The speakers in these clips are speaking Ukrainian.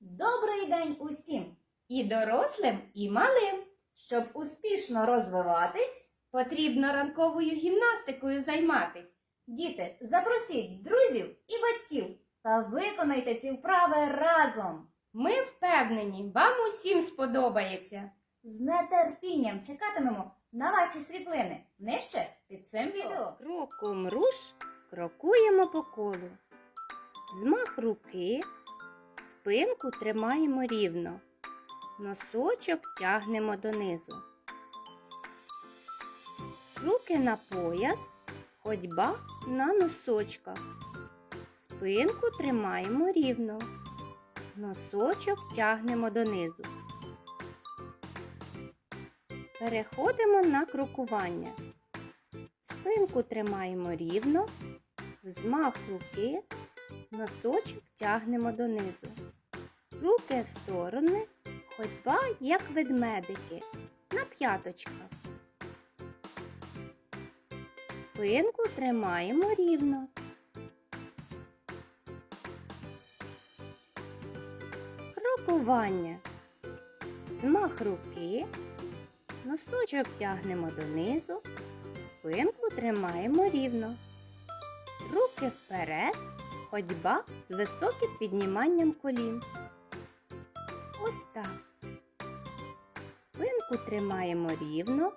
Добрий день усім! І дорослим, і малим. Щоб успішно розвиватись, потрібно ранковою гімнастикою займатись. Діти, запросіть друзів і батьків та виконайте ці вправи разом. Ми впевнені, вам усім сподобається. З нетерпінням чекатимемо на ваші світлини нижче під цим відео. Кроком руш крокуємо по колу. Змах руки, спинку тримаємо рівно. Носочок тягнемо донизу. Руки на пояс, ходьба на носочках. Спинку тримаємо рівно. Носочок тягнемо донизу. Переходимо на крокування. Спинку тримаємо рівно, взмах руки, носочок тягнемо донизу. Руки в сторони, ходьба, як ведмедики, на п'яточках. Спинку тримаємо рівно. Крокування. Змах руки, носочок тягнемо донизу, Спинку тримаємо рівно. Руки вперед, ходьба з високим підніманням колін. Ось так. Спинку тримаємо рівно,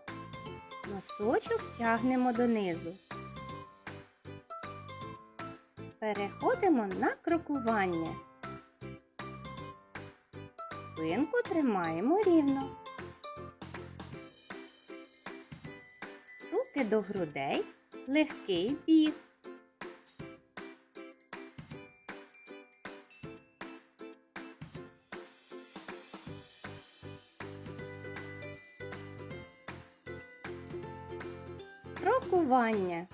носочок тягнемо донизу. Переходимо на крокування. Спинку тримаємо рівно. Руки до грудей, легкий біг. Крокування.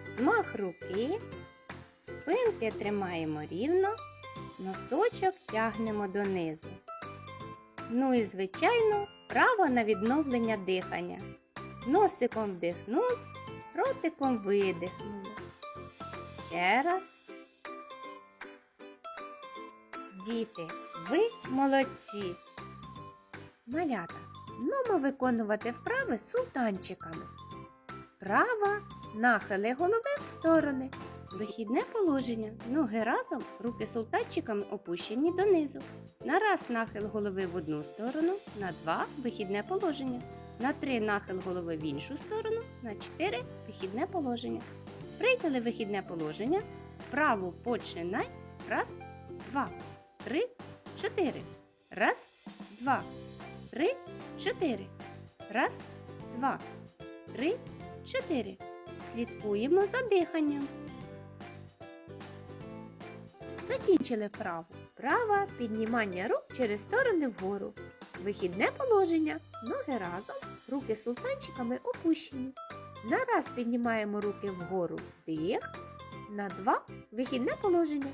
Змах руки, спинки тримаємо рівно, носочок тягнемо донизу. Ну і, звичайно, право на відновлення дихання. Носиком вдихнув, ротиком видихнули. Ще раз. Діти, ви молодці. Малята, нумо виконувати вправи султанчиками. Вправа, нахили голови в сторони. Вихідне положення. Ноги разом, руки султанчиками опущені донизу. На раз нахил голови в одну сторону, на два вихідне положення. На три нахил голови в іншу сторону, на чотири вихідне положення. Прийняли вихідне положення. Вправу починай. Раз, два, три, чотири. Раз, два, три, чотири. Раз, два, три, чотири. Слідкуємо за диханням. Закінчили вправу. Вправа піднімання рук через сторони вгору. Вихідне положення. Ноги разом, руки султанчиками опущені. На раз піднімаємо руки вгору вдих. На два вихідне положення.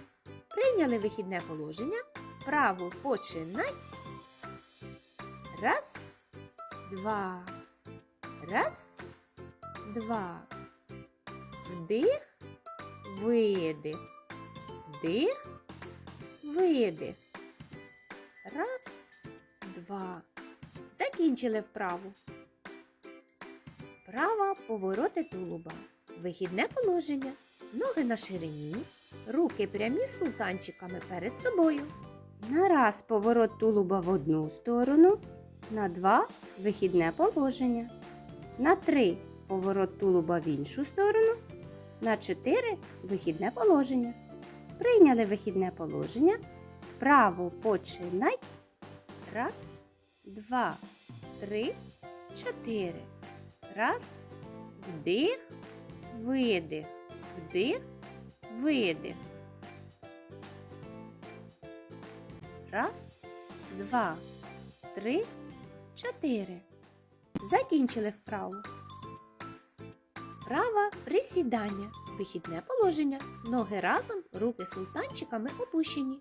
Прийняли вихідне положення. Вправу починай. Раз, два. Раз, два. Вдих, видих. Вдих, видих. Раз, два. Закінчили вправу. Вправа повороти тулуба. Вихідне положення. Ноги на ширині. Руки прямі султанчиками перед собою. На раз поворот тулуба в одну сторону. На два вихідне положення. На три поворот тулуба в іншу сторону. На чотири вихідне положення. Прийняли вихідне положення. Вправо починай. Раз, два, три, чотири. Раз, вдих, видих, вдих, видих. Раз, два, три, чотири. Закінчили вправу. Вправа присідання. Вихідне положення. Ноги разом, руки султанчиками опущені.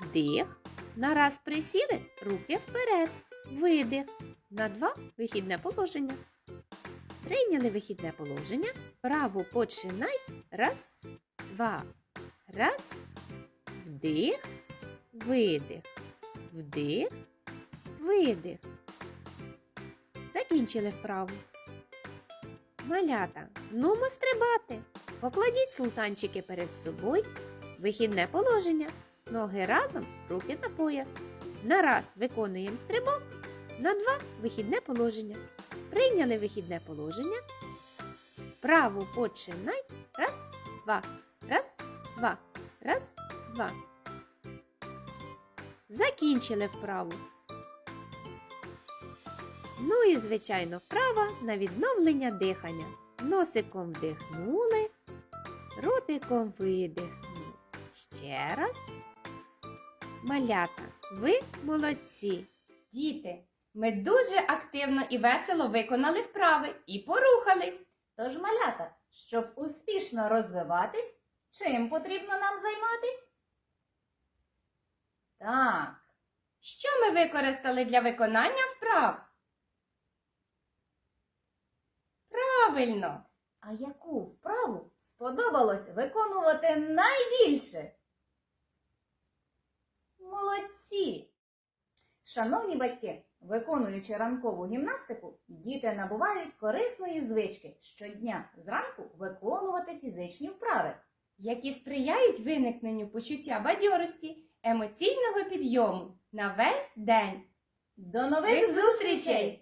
Вдих. На раз присіли, руки вперед. Видих. На два вихідне положення. Прийняли вихідне положення. Право починай. Раз, два. Раз. Вдих. видих, вдих, видих. Закінчили вправу. Малята, нумо стрибати. Покладіть султанчики перед собою. Вихідне положення. Ноги разом, руки на пояс. На раз виконуємо стрибок, на два вихідне положення. Прийняли вихідне положення. Вправу починай. Раз, два, раз, два, раз, два. Закінчили вправу. Ну і, звичайно, вправа на відновлення дихання. Носиком вдихнули, ротиком видихнули. Ще раз. Малята, ви молодці. Діти, ми дуже активно і весело виконали вправи і порухались. Тож, малята, щоб успішно розвиватись, чим потрібно нам займатись? Так. Що ми використали для виконання вправ? Правильно. А яку вправу сподобалось виконувати найбільше? Молодці! Шановні батьки, виконуючи ранкову гімнастику, діти набувають корисної звички щодня зранку виконувати фізичні вправи, які сприяють виникненню почуття бадьорості, емоційного підйому на весь день. До нових зустрічей!